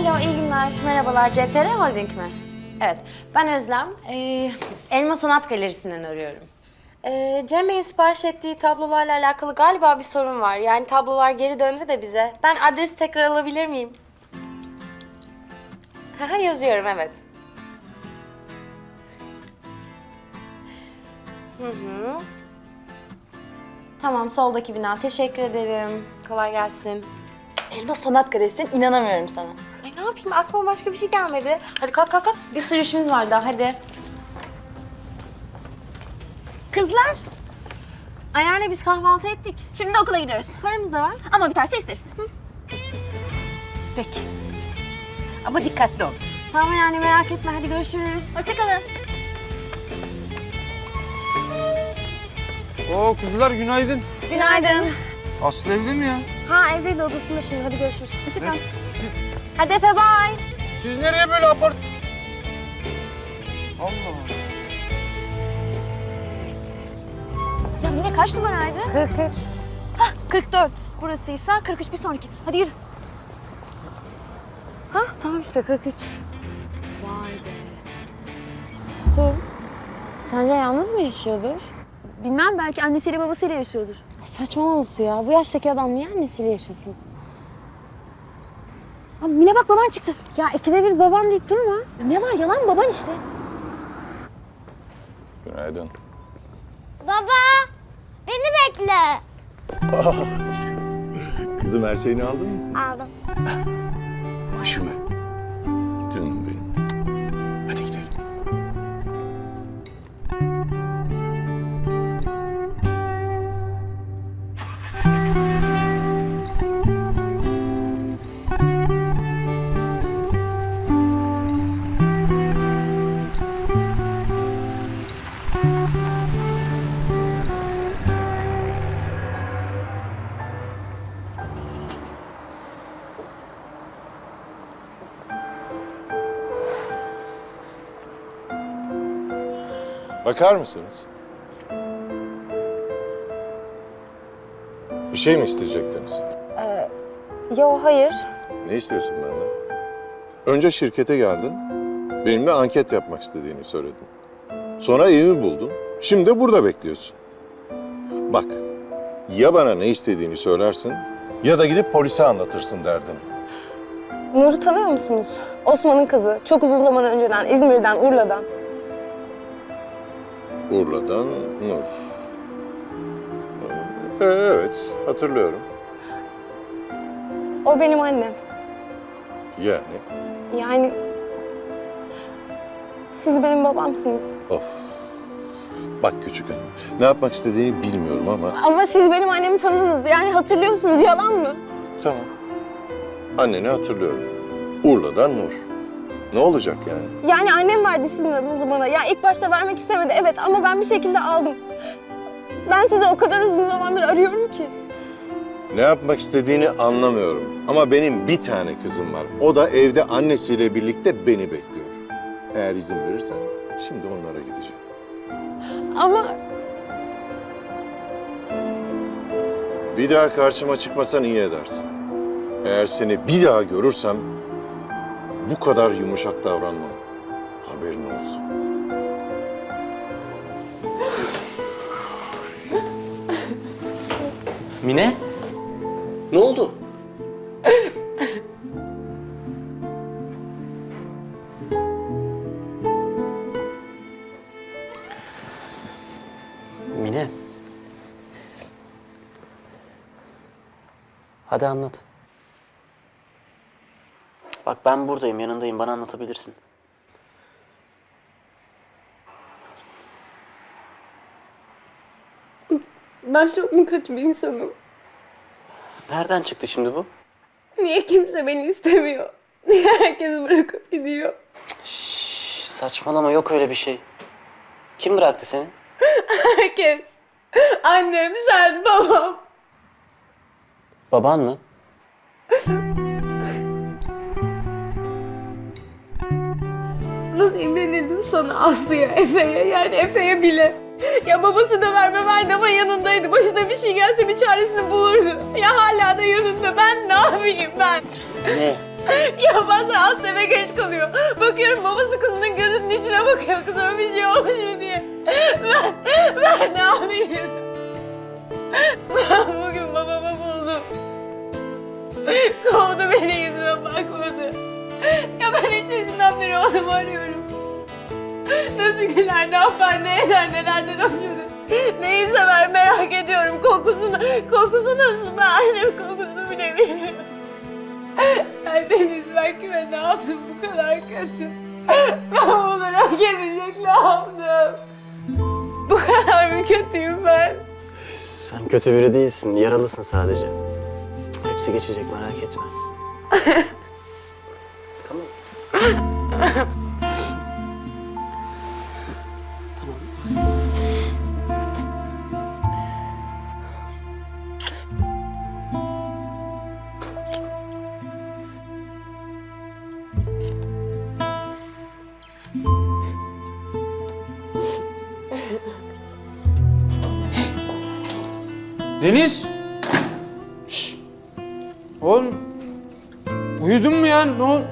Alo, iyi günler. Merhabalar, CTR Holding mi? Evet, ben Özlem. Ee, Elma Sanat Galerisi'nden arıyorum. Ee, Cem Bey'in sipariş ettiği tablolarla alakalı galiba bir sorun var. Yani tablolar geri döndü de bize. Ben adresi tekrar alabilir miyim? Haha, yazıyorum, evet. Hı hı. Tamam, soldaki bina. Teşekkür ederim. Kolay gelsin. Elma Sanat Galerisi'ne inanamıyorum sana. Ne yapayım aklıma başka bir şey gelmedi. Hadi kalk kalk kalk. Bir sürü işimiz var daha hadi. Kızlar, Anneanne biz kahvaltı ettik. şimdi okula gidiyoruz. Paramız da var. Ama biterse isteriz. Peki. Ama dikkatli ol. Tamam anneanne merak etme hadi görüşürüz. Hoşçakalın. Oo kızlar günaydın. Günaydın. Aslı evde mi ya? Ha evdeydi odasında şimdi hadi görüşürüz. Hoşçakal. Hadi Efe bye. Siz nereye böyle apart... Allah Allah. Ya Mine kaç numaraydı? 43. 44. Burasıysa 43 bir sonraki. Hadi yürü. Ha tamam işte 43. Vay be. Su. Sence yalnız mı yaşıyordur? Bilmem belki annesiyle babasıyla yaşıyordur. Ay, Saçmalama Su ya. Bu yaştaki adam niye annesiyle yaşasın? Ha, Mine bak baban çıktı. Ya ikide bir baban deyip durma. Ne var yalan baban işte. Günaydın. Baba, beni bekle. Kızım her şeyini aldın mı? Aldım. Başımı. Bakar mısınız? Bir şey mi isteyecektiniz? Yo hayır. Ne istiyorsun benden? Önce şirkete geldin, benimle anket yapmak istediğini söyledin. Sonra evimi buldun, şimdi de burada bekliyorsun. Bak, ya bana ne istediğini söylersin ya da gidip polise anlatırsın derdin. Nur'u tanıyor musunuz? Osman'ın kızı. Çok uzun zaman önceden İzmir'den, Urla'dan. Urla'dan Nur. Ee, evet, hatırlıyorum. O benim annem. Yani, Yani siz benim babamsınız. of. Bak küçük hanım, ne yapmak istediğini bilmiyorum ama Ama siz benim annemi tanıdınız. Yani hatırlıyorsunuz. Yalan mı? Tamam. Anneni hatırlıyorum. Urla'dan Nur. Ne olacak yani? Yani annem verdi sizin adınızı bana. Ya ilk başta vermek istemedi evet ama ben bir şekilde aldım. Ben sizi o kadar uzun zamandır arıyorum ki. Ne yapmak istediğini anlamıyorum. Ama benim bir tane kızım var. O da evde annesiyle birlikte beni bekliyor. Eğer izin verirsen şimdi onlara gideceğim. Ama Bir daha karşıma çıkmasan iyi edersin. Eğer seni bir daha görürsem bu kadar yumuşak davranmam. Haberin olsun. Mine? Ne oldu? Mine. Hadi anlat. Bak ben buradayım, yanındayım. Bana anlatabilirsin. ben çok mu kötü bir insanım? Nereden çıktı şimdi bu? Niye kimse beni istemiyor? Niye herkes bırakıp gidiyor? Şş, saçmalama yok öyle bir şey. Kim bıraktı seni? Herkes. Annem, sen, babam. Baban mı? Nasıl imrenirdim sana Aslı'ya, Efe'ye yani Efe'ye bile. Ya babası da verme verdi ama yanındaydı. Başına bir şey gelse bir çaresini bulurdu. Ya hala da yanında. Ben ne yapayım ben? Ne? Ya bazen hasta eve geç kalıyor. Bakıyorum babası kızının gözünün içine bakıyor kızıma bir şey olmuş mu diye. Ben, ben ne yapayım? Ben bugün babamı buldum. Kovdu beni yüzüme bakmadı. Ya ben hiç yaşından beri onu arıyorum. Nasıl güler, ne yapar, ne eder, nelerden hoşlanır. Neyi sever merak ediyorum. Kokusunu, kokusu nasıl? Ben annemin kokusunu bile bilmiyorum. Ben Deniz ben kime ne yaptım bu kadar kötü? Ben onları hak edecek ne yaptım? Bu kadar mı kötüyüm ben? Sen kötü biri değilsin, yaralısın sadece. Hepsi geçecek merak etme. Deniz! Şşş! Oğlum, uyudun mu ya? Ne oldu?